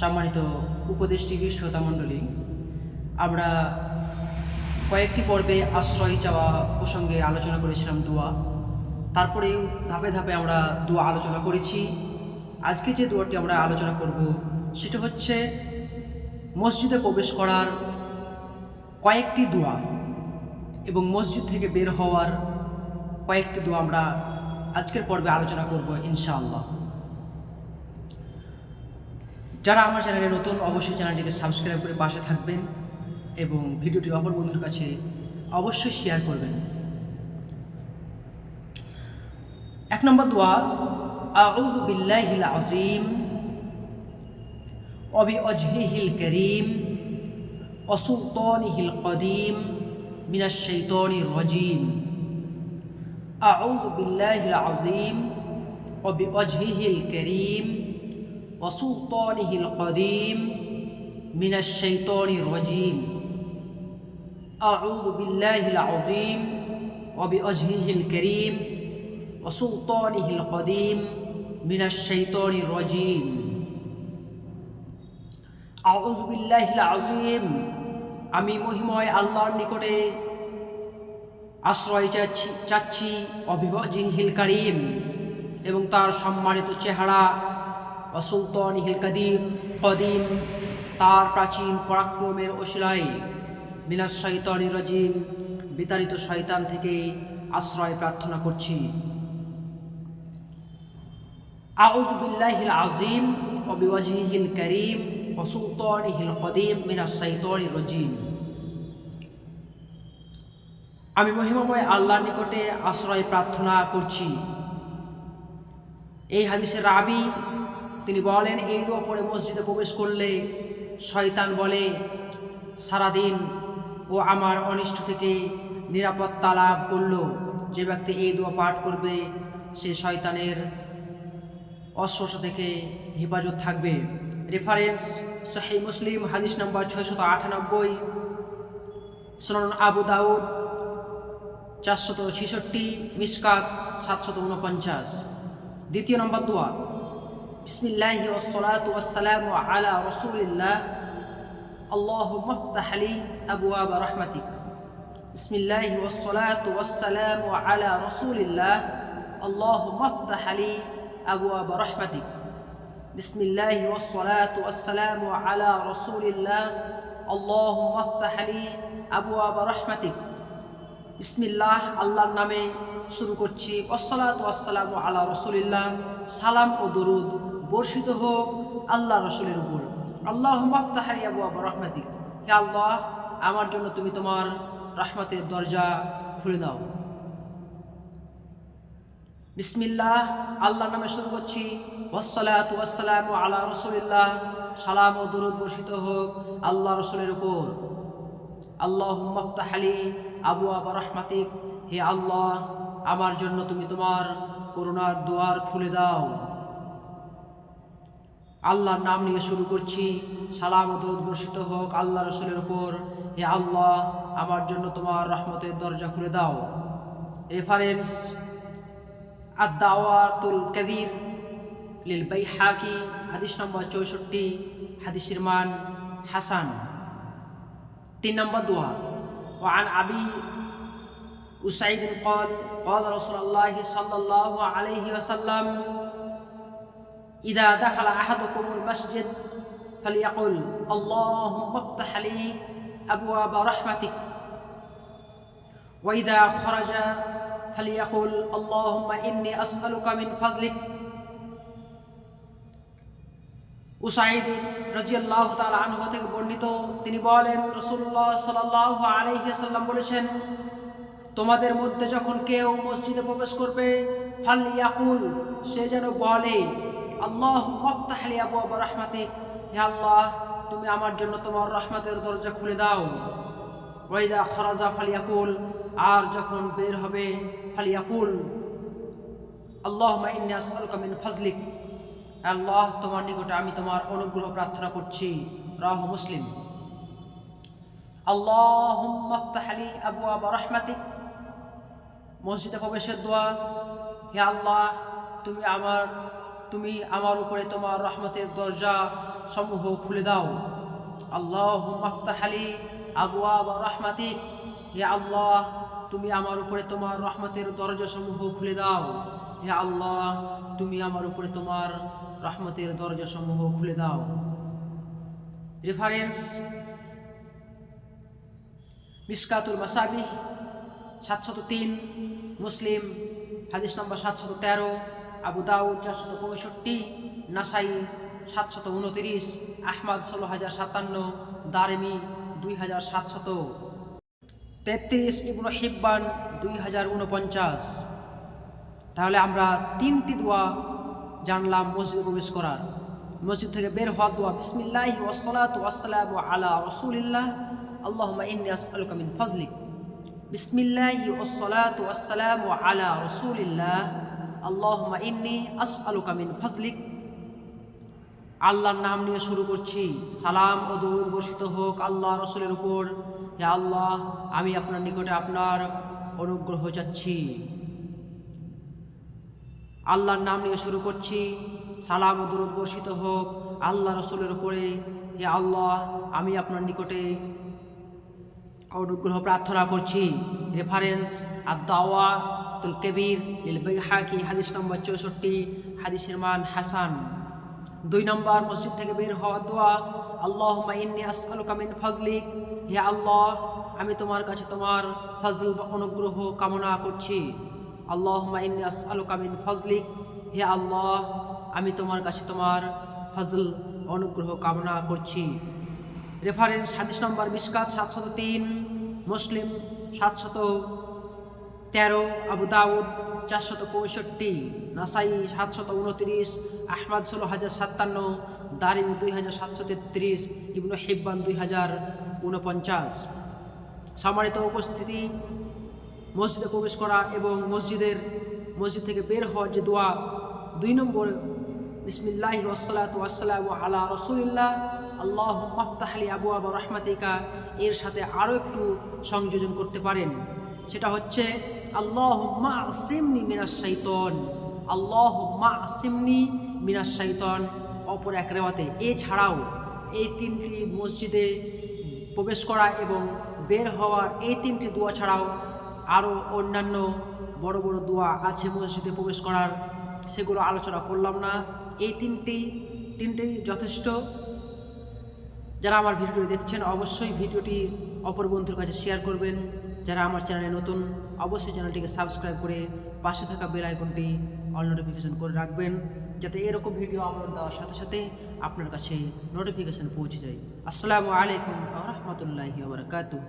সম্মানিত উপদেশ টিভির শ্রোতামণ্ডলী আমরা কয়েকটি পর্বে আশ্রয় চাওয়া প্রসঙ্গে আলোচনা করেছিলাম দোয়া। তারপরে ধাপে ধাপে আমরা দোয়া আলোচনা করেছি। আজকে যে দোয়াটি আমরা আলোচনা করব, সেটা হচ্ছে মসজিদে প্রবেশ করার কয়েকটি দোয়া এবং মসজিদ থেকে বের হওয়ার কয়েকটি দোয়া আমরা আজকের পর্বে আলোচনা করব ইনশাআল্লাহ। যারা আমার চ্যানেলে নতুন, অবশ্যই চ্যানেলটিকে সাবস্ক্রাইব করে পাশে থাকবেন এবং ভিডিওটি অপর বন্ধুর কাছে অবশ্যই শেয়ার করবেন। এক নম্বর দোয়া, আউযু আযীম وبوجهه الكريم وسلطانه القديم من الشيطان الرجيم. أعوذ بالله العظيم وبوجهه الكريم وسلطانه القديم من الشيطان الرجيم. أعوذ بالله العظيم وبوجهه الكريم وسلطانه القديم من الشيطان الرجيم. আজিম আমি মহিময় আল্লাহর নিকটে আশ্রয় চাচ্ছি চাচ্ছি অভিভজিহিল করিম এবং তার সম্মানিত চেহারা অসুলতন হিল কদিম কদিম, তার প্রাচীন পরাক্রমের ওসিলাই মিনাস শৈতন রাজিম, বিতাড়িত শৈতান থেকে আশ্রয় প্রার্থনা করছি। আউজবিল্লাহিল আজিম অবিওয়াজিহিল করিম আমি মহিমাময় আল্লাহর নিকটে আশ্রয় প্রার্থনা করছি। এই হাদিসের রাবি, তিনি বলেন, এই দোয়া পরে মসজিদে প্রবেশ করলে শয়তান বলে, সারাদিন ও আমার অনিষ্ট থেকে নিরাপত্তা লাভ করল। যে ব্যক্তি এই দোয়া পাঠ করবে, সে শয়তানের অস্ত্র থেকে হেফাজত থাকবে রেফারেন্স শাহী মুসলিম হাদিস নম্বর ছয়শত আটানব্বই সনন আবু দাউদ চারশত ছেষট্টি, মিসকাত সাতশত উনপঞ্চাশ দ্বিতীয় নম্বর দোয়া, বিসমিল্লাহ ওসলাত ওয়াসালাম আলা রসুলিল্লাহ আল্লাহ মফতাহ আলী আবু আবা রহমাতিক। বিসমিল্লাহ ওসলাত ওয়াসালাম আলা রসুলিল্লাহ আল্লাহ মফতাহ আলী আবু আবা রহমাতিক। بسم الله والصلاة والسلام على رسول الله اللهم افتح لي أبواب رحمتك بسم الله আল্লাহর নামে শুরু করছি ওসলাত ওয়াসালাম আলা রসুলিল্লাহ সালাম ও দরুদ বর্ষিত হোক আল্লাহ রসুলের উপর আল্লাহ মাফতাহারি আবু আবু রহমাতিক হে আল্লাহ আমার জন্য তুমি তোমার রহমতের দরজা খুলে দাও বিসমিল্লাহ, আল্লাহর নামে শুরু করছি। ওয়াসালাত ওয়াসালাম আলা রসুলিল্লাহ। সালাম ও দরুদ বর্ষিত হোক আল্লাহ রসুলের উপর। আল্লাহ মফতাহ আলী আবু আবা রহমাতিক। হে আল্লাহ, আমার জন্য তুমি তোমার করুণার দুয়ার খুলে দাও। আল্লাহর নাম নিয়ে শুরু করছি। সালাম ও দরুদ বর্ষিত হোক আল্লাহ রসুলের উপর। হে আল্লাহ, আমার জন্য তোমার রহমতের দরজা খুলে দাও। রেফারেন্স আদাওয়াতুল কবির লিল বাইহাকি হাদিস নম্বর চৌষট্টি হাদিসের মান হাসান তিন নম্বর দোয়া وعن أبي أسعيد قال قال رسول الله صلى الله عليه وسلم إذا دخل أحدكم المسجد فليقل اللهم افتح لي أبواب رحمتك وإذا خرج فليقل اللهم إني أسألك من فضلك উসাইদ রাজিয়াল্লাহ তাআলা আনহু থেকে বর্ণিত তিনি বলেন রসুল্লাহ সাল্লাল্লাহু আলাইহি সাল্লাম বলেছেন তোমাদের মধ্যে যখন কেউ মসজিদে প্রবেশ করবে ফাল ইয়াকুল সে যেন বলে আল্লাহ মফতাহ লি আবু আবু রহমাতিক হে আল্লাহ তুমি আমার জন্য তোমার রহমতের দরজা খুলে দাও ওয়াইদা খরাজা ফালিয়াকুল আর যখন বের হবে, ফালিয়াকুল আল্লাহ আসআলুকা মিন ফাজলিক আল্লাহ, তোমার নিকটে আমি তোমার অনুগ্রহ প্রার্থনা করছি। রাহ মুসলিম। আফতাহ লি আবওয়াবা রাহমাতিক। মসজিদে প্রবেশের দোয়া, হে আল্লাহ, তুমি আমার তুমি আমার উপরে তোমার রহমতের দরজা সমূহ খুলে দাও। আল্লাহ আলী আবুয়া বা রহমাতিক। হে আল্লাহ তুমি আমার উপরে তোমার রহমতের দরজা সমূহ খুলে দাও। হে আল্লাহ, তুমি আমার উপরে তোমার রহমতের দরজা সমূহ খুলে দাও। রেফারেন্স মিসকাতুল মাসাবি সাতশত তিন, মুসলিম, হাদিস নম্বর সাতশত তেরো, আবু দাউদ চারশত পঁয়ষট্টি, নাসাই সাতশত উনতিরিশ, আহমাদ ষোলো হাজার সাতান্ন, দারেমি দুই হাজার সাতশত। তেত্রিশ ইবনু হিব্বান দুই হাজার উনপঞ্চাশ। তাহলে আমরা তিনটি দোয়া জানলাম মসজিদে প্রবেশ করার। মসজিদ থেকে বের হওয়ার দোয়া, বিসমিল্লাহি ওয়াসসালাত ওয়াসসালামু আলা রাসূলিল্লাহ, আল্লাহুম্মা ইন্নী আসআলুকা মিন ফাজলিক। বিসমিল্লাহি ওয়াসসালাতু ওয়াসসালামু আলা রাসূলিল্লাহ, আল্লাহুম্মা ইন্নী আসআলুকা মিন ফাজলিক। আল্লাহর নাম নিয়ে শুরু করছি। সালাম ও দরুদ বর্ষিত হোক আল্লাহ রসুলের উপর। হে আল্লাহ, আমি আপনার নিকটে আপনার অনুগ্রহ চাচ্ছি আল্লাহর নাম নিয়ে শুরু করছি। সালাম দরুদ হোক আল্লাহ রসুলের উপরে। হে আল্লাহ, আমি আপনার নিকটে অনুগ্রহ প্রার্থনা করছি। রেফারেন্স আদাওয়া তুল কবির বাইহাকি, হাদিস নম্বর চৌষট্টি, হাদিসের মান হাসান। দুই নম্বর মসজিদ থেকে বের হওয়া দোয়া আল্লাহ ইন্নি ফজলিক। হে আল্লাহ, আমি তোমার কাছে তোমার ফজল বা অনুগ্রহ কামনা করছি। আল্লাহ ইন্নি আসআলুকা মিন ফজলিক। হে আল্লাহ, আমি তোমার কাছে তোমার ফজল অনুগ্রহ কামনা করছি। রেফারেন্স হাদিস নম্বর মিসকাত সাতশত তিন, মুসলিম সাতশত তেরো, আবু দাউদ চারশত পঁয়ষট্টি, নাসাই সাতশত উনত্রিশ, আহমদ ষোলো হাজার সাতান্ন দারিমি দুই হাজার সাতশো তেত্রিশ, ইবনু হিব্বান দুই হাজার উনপঞ্চাশ। সম্মানিত উপস্থিতি, মসজিদে প্রবেশ করা এবং মসজিদের, মসজিদ থেকে বের হওয়ার যে দোয়া, দুই নম্বর, বিসমিল্লাহি ওসলাত ওয়াসালাম আলা রসুলিল্লাহ আল্লাহ মাফতাহলি আবু আবা রহমাতিকা, এর সাথে আরও একটু সংযোজন করতে পারেন। সেটা হচ্ছে আল্লাহ মা আসিমনি মিনাস শাইতন আল্লাহ মা আসিমনি মিনাস শাইতন। অপর এক রেওয়াতে। এছাড়াও এই তিনটি মসজিদে প্রবেশ করা এবং বের হওয়ার এই তিনটি দোয়া ছাড়াও আরও অন্যান্য বড় বড় দোয়া আছে মসজিদে প্রবেশ করার। সেগুলো আলোচনা করলাম না। এই তিনটি, তিনটেই যথেষ্ট। যারা আমার ভিডিও দেখছেন, অবশ্যই ভিডিওটি অপর বন্ধুর কাছে শেয়ার করবেন। যারা আমার চ্যানেলে নতুন, অবশ্যই চ্যানেলটিকে সাবস্ক্রাইব করে পাশে থাকা বেল আইকনটি অল নোটিফিকেশান করে রাখবেন, যাতে এরকম ভিডিও আপলোড দেওয়ার সাথে সাথে আপনার কাছে নোটিফিকেশান পৌঁছে যায়। আসসালামু আলাইকুম রহমতুল্লাহি বারকাতুহ।